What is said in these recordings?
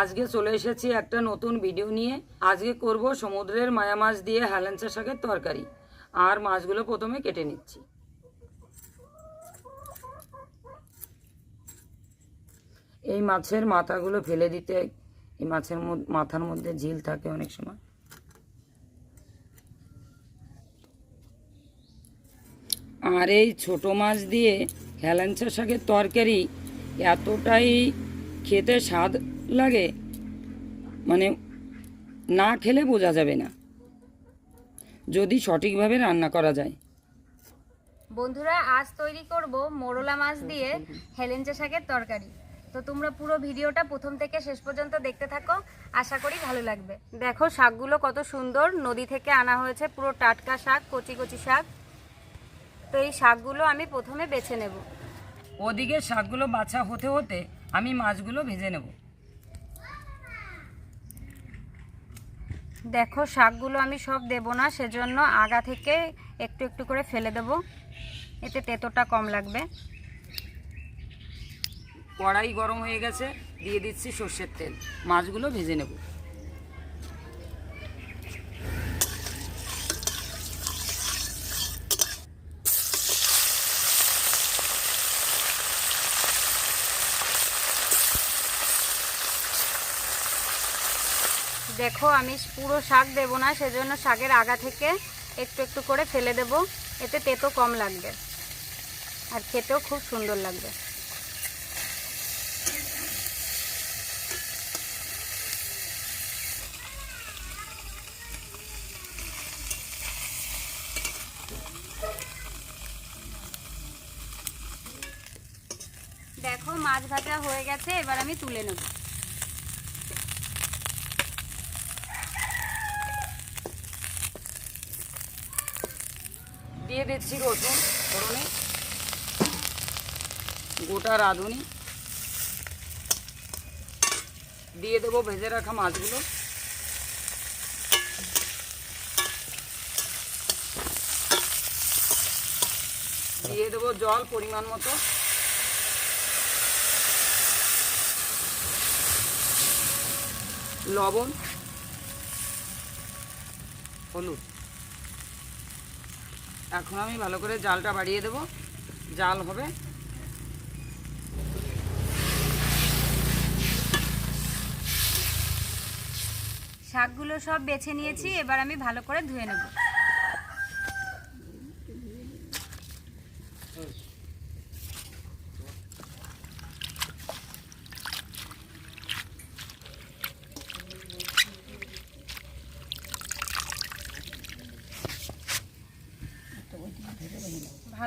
আজকে চলে এসেছি একটা নতুন ভিডিও নিয়ে। আজকে করব সমুদ্রের মায়া মাছ দিয়ে হেলেঞ্চা শাকের তরকারি। আর মাছগুলো প্রথমে কেটে নিচ্ছি। এই মাছের মাথাগুলো ফেলে দিতে, এই মাছের মাথার মধ্যে ঝিল থাকে অনেক সময়। আর এই ছোট মাছ দিয়ে হেলেঞ্চা শাকের তরকারি এতটাই খেতে স্বাদ লাগে মানে না খেলে বোঝা যাবে না, যদি সঠিকভাবে রান্না করা যায়। বন্ধুরা, আজ তৈরি করব মোরলা মাছ দিয়ে হেলেঞ্চা শাকের তরকারি। তো তোমরা পুরো ভিডিওটা প্রথম থেকে শেষ পর্যন্ত দেখতে থাকো, আশা করি ভালো লাগবে। দেখো শাকগুলো কত সুন্দর, নদী থেকে আনা হয়েছে পুরো টাটকা শাক, কচি কচি শাক। তো এই শাকগুলো আমি প্রথমে বেছে নেব। ওদিকে শাকগুলো বাছা হতে হতে আমি মাছগুলো ভেজে নেব। দেখো শাকগুলো আমি সব দেব না সেজন্য আগা থেকে একটু একটু করে ফেলে দেব। এতে তেতোটা কম লাগবে। কড়াই গরম হয়ে গেছে দিয়ে দিচ্ছি সর্ষের তেল। মাছগুলো ভেজে নেব। দেখো, আমি পুরো শাক দেব না, সেজন্য শাকের আগা থেকে একটু একটু করে ফেলে দেব। এতে তেতো কম লাগবে। আর খেতেও খুব সুন্দর লাগবে। দেখো, মাছ ভাজা হয়ে গেছে, এবার আমি তুলে নেব। দিয়ে দিচ্ছি রসুন, ফোড়নে, গোটা রাঁধুনি। দিয়ে দেবো ভেজে রাখা মাছগুলো। দিয়ে দেবো জল পরিমাণ মতো। লবণ, হলুদ। এখন আমি ভালো করে জালটা বাড়িয়ে দেব। জাল হবে। শাকগুলো সব বেছে নিয়েছি, এবার আমি ভালো করে ধুয়ে নেব।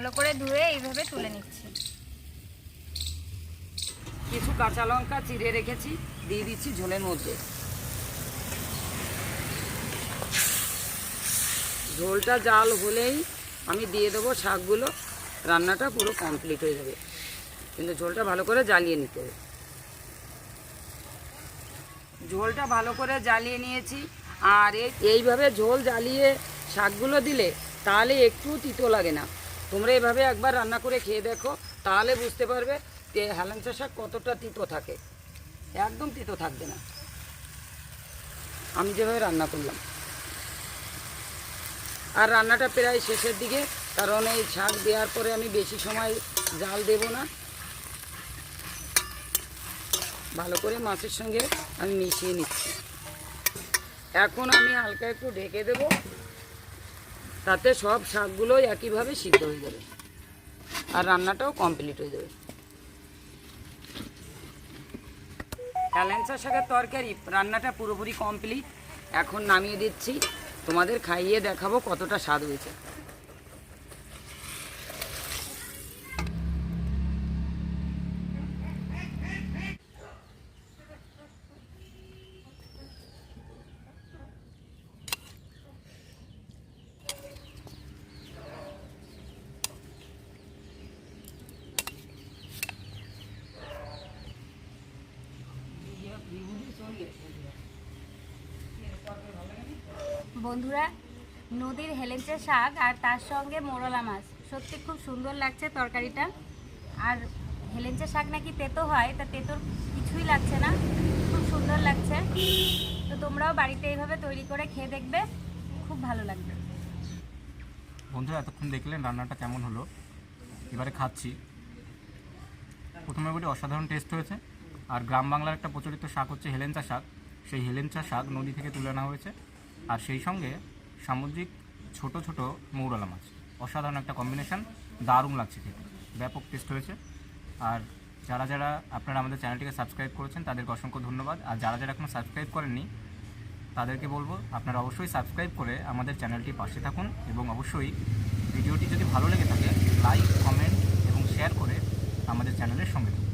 ভালো করে ধুয়ে এইভাবে তুলে নিচ্ছি। কিছু কাঁচা লঙ্কা চিড়ে রেখেছি, দিয়ে দিচ্ছি ঝোলের মধ্যে। ঝোলটা জাল হলেই আমি দিয়ে দেবো শাকগুলো, রান্নাটা পুরো কমপ্লিট হয়ে যাবে। কিন্তু ঝোলটা ভালো করে জ্বালিয়ে নিতে হবে। ঝোলটা ভালো করে জ্বালিয়ে নিয়েছি, আর এই এইভাবে ঝোল জ্বালিয়ে শাকগুলো দিলে তাহলে একটু তিতো লাগে না। তোমরা এভাবে একবার রান্না করে খেয়ে দেখো, তাহলে বুঝতে পারবে যে হেলেঞ্চা শাক কতটা তিতো থাকে। একদম তিতো থাকবে না। আমি যেভাবে রান্না করলাম। আর রান্নাটা প্রায় শেষের দিকে, কারণ এই শাক দেওয়ার পরে আমি বেশি সময় জাল দেব না। ভালো করে মাছের সঙ্গে আমি মিশিয়ে নিচ্ছি। এখন আমি হালকা একটু ঢেকে দেব। তাতে সব শাকগুলো একইভাবে সিদ্ধ হয়ে যাবে। আর রান্নাটাও কমপ্লিট হয়ে যাবে। ক্যালেন্সা শাকের তরকারি, রান্নাটা পুরোপুরি কমপ্লিট। এখন নামিয়ে দিচ্ছি। তোমাদের খাইয়ে দেখাবো কতটা স্বাদ হয়েছে। বন্ধুরা, নদীর হেলেঞ্চা শাক আর তার সঙ্গে মোরলা মাছ। সত্যি খুব সুন্দর লাগছে তরকারিটা। আর হেলেঞ্চা শাক নাকি তেতো হয়, তা তেতোর কিছুই লাগছে না। খুব সুন্দর লাগছে। তো তোমরাও বাড়িতে এইভাবে তৈরি করে খেয়ে দেখবে। খুব ভালো লাগবে। বন্ধুরা, এতক্ষণ দেখলেন রান্নাটা কেমন হলো। এবারে খাচ্ছি। প্রথমে বলি, অসাধারণ টেস্ট হয়েছে। আর গ্রাম বাংলার একটা প্রচলিত শাক হচ্ছে হেলেঞ্চা শাক। সেই হেলেঞ্চা শাক নদী থেকে তুলে আনা হয়েছে। আর সেই সঙ্গে সামুদ্রিক ছোট ছোট মৌরলা মাছ। অসাধারণ একটা কম্বিনেশন দারুণ লাগছে খেতে। ব্যাপক টেস্ট হয়েছে। আর যারা যারা আপনারা আমাদের চ্যানেলটিকে সাবস্ক্রাইব করেছেন, তাদেরকে অসংখ্য ধন্যবাদ। আর যারা যারা এখনও সাবস্ক্রাইব করেননি, তাদেরকে বলব, আপনারা অবশ্যই সাবস্ক্রাইব করে আমাদের চ্যানেলটি পাশে থাকুন এবং অবশ্যই ভিডিওটি যদি ভালো লেগে থাকে লাইক কমেন্ট এবং শেয়ার করে আমাদের চ্যানেলের সঙ্গে থাকুন।